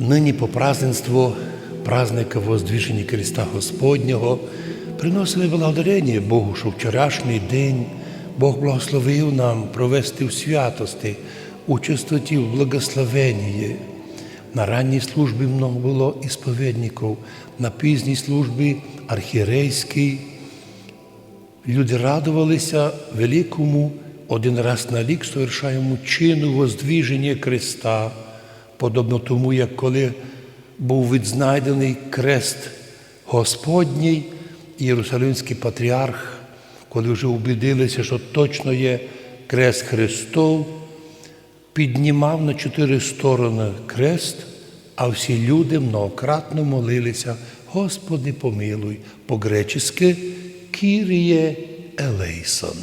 Нині по празднеству праздника Воздвиження Христа Господнього приносили благодарення Богу, що вчорашній день Бог благословив нам провести в святості, у чистоті, в благословенні. На ранній службі много було ісповідників, на пізній службі архірейській. Люди радувалися великому один раз на рік совершаємо чину воздвіження Христа, подобно тому, як коли був відзнайдений крест Господній, Єрусалимський патріарх, коли вже убідилися, що точно є крест Христов, піднімав на чотири сторони крест, а всі люди многократно молилися, Господи, помилуй, по-гречески Кіріє Елейсон.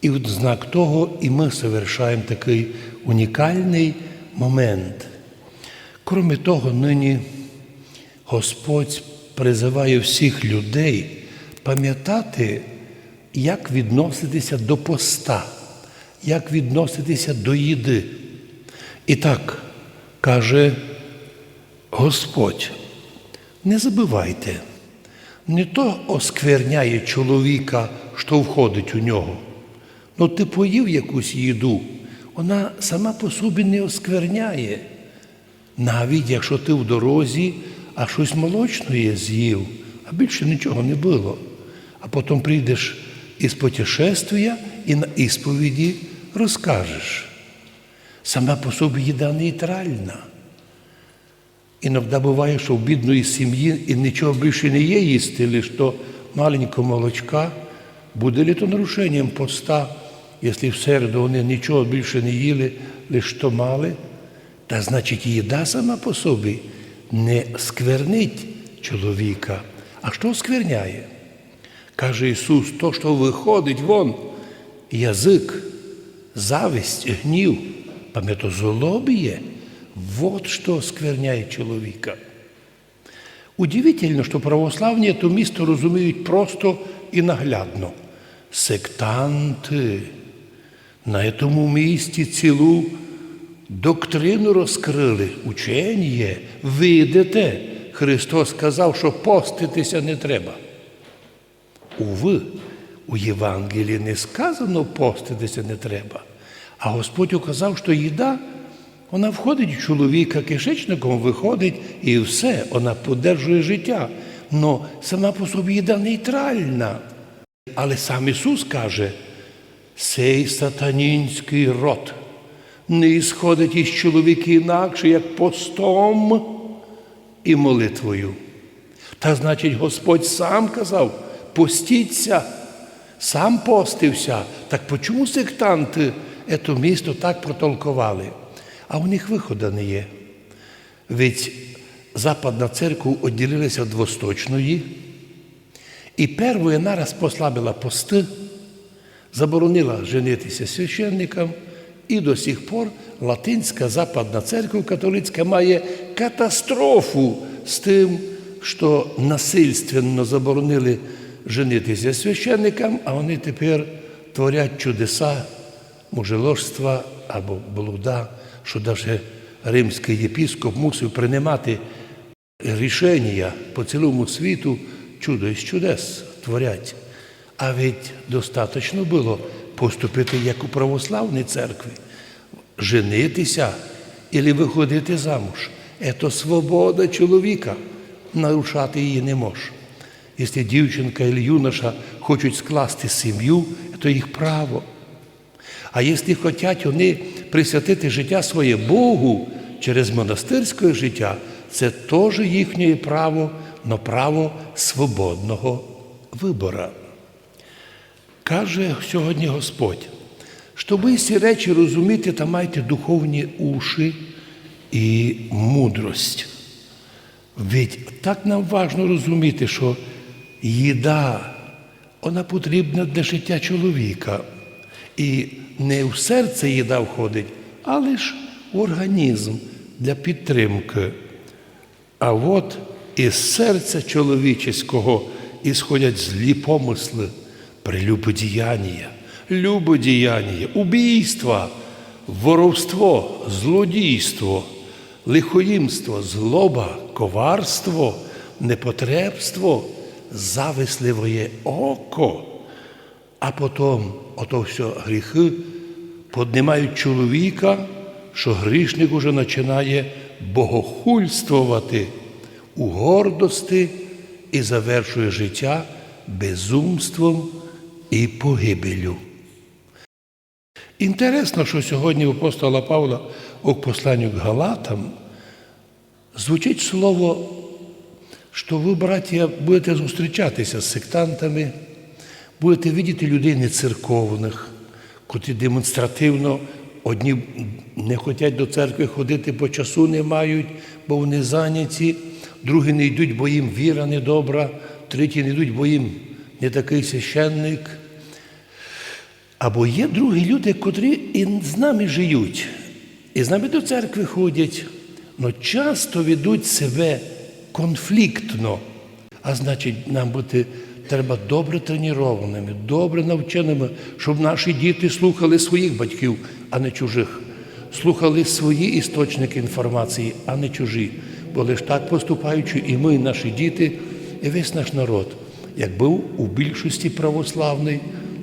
І в знак того і ми совершаємо такий унікальний момент. Кроме того, нині Господь призиває всіх людей пам'ятати, як відноситися до поста, як відноситися до їди. І так каже Господь, не забивайте, не то оскверняє чоловіка, що входить у нього. Ну, ти поїв якусь їду, вона сама по собі не оскверняє. Навіть якщо ти в дорозі, а щось молочне з'їв, а більше нічого не було. А потім прийдеш із путешествия і на ісповіді розкажеш. Сама по собі їда нейтральна. Іноді буває, що в бідної сім'ї і нічого більше не є їсти, лише то маленького молочка. Буде ли то нарушенням поста, якщо в середу вони нічого більше не їли, лише то мали? Та значить, їда сама по собі не сквернить чоловіка. А що скверняє? Каже Ісус, то, що виходить вон, язик, зависть, гнів, пам'ятозолобіє, вот що скверняє чоловіка. Удивительно, що православні то місто розуміють просто і наглядно. Сектанти на цьому місці цілу доктрину розкрили, учення, видите, Христос сказав, що поститися не треба. Уви, у Євангелії не сказано поститися не треба, а Господь указав, що їда, вона входить в чоловіка, кишечником виходить і все, вона подержує життя. Но сама по собі їда нейтральна. Але сам Ісус каже, цей сатанінський род не ісходить із чоловіка інакше, як постом і молитвою. Та значить, Господь сам казав, постіться, сам постився. Так почому сектанти це місто так протолкували? А у них виходу не є. Ведь Западна церква відділилася від Восточної, і першою нараз послабила пости, заборонила женитися священникам, і до сих пор Латинська Западна церква католицька має катастрофу з тим, що насильственно заборонили женитися священникам, а вони тепер творять чудеса мужеложства або блуда, що навіть римський єпіскоп мусив приймати рішення по цілому світу чудо із чудес творять. А ведь достатньо було поступити як у православній церкві, женитися і виходити замуж. Це свобода чоловіка. Нарушати її не може. Якщо дівчинка і юноша хочуть скласти сім'ю, то їх право. А якщо хочуть вони присвятити життя своє Богу через монастирське життя, це теж їхнє право, но право свободного вибора. Каже сьогодні Господь, щоб ви ці речі розуміти та майте духовні уші і мудрость. Ведь так нам важно розуміти, що їда, вона потрібна для життя чоловіка. І не в серце їда входить, а лише в організм для підтримки. А от із серця чоловічеського ісходять злі помисли, прелюбодіяння, любодіяння, убійства, воровство, злодійство, лихоїмство, злоба, коварство, непотребство, зависливоє око, а потім ото все гріхи. Піднімають чоловіка, що грішник уже починає богохульствувати у гордості і завершує життя безумством і погибелю. Інтересно, що сьогодні у апостола Павла у посланню к Галатам звучить слово, що ви, браття, будете зустрічатися з сектантами, будете видіти людей нецерковних, котрі демонстративно одні не хочуть до церкви ходити, бо часу не мають, бо вони зайняті, другі не йдуть, бо їм віра недобра, треті не йдуть, бо їм не такий священник. Або є другі люди, котрі і з нами живуть, і з нами до церкви ходять, але часто ведуть себе конфліктно. А значить, нам бути треба добре тренованими, добре навченими, щоб наші діти слухали своїх батьків, а не чужих, слухали свої істочники інформації, а не чужі. Бо лише так поступаючи, і ми, і наші діти, і весь наш народ, як був у більшості православний,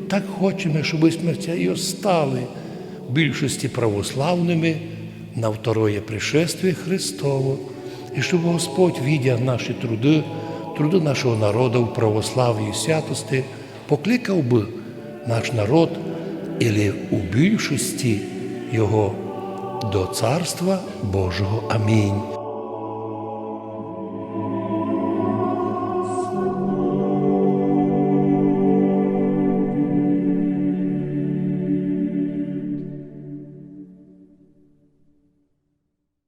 так хочемо, щоб ми і остали в більшості православними на второе пришествие Христово, і щоб Господь, видя наші труди, труди нашого народу в православі і святості, покликав би наш народ, і у більшості його до Царства Божого. Амінь.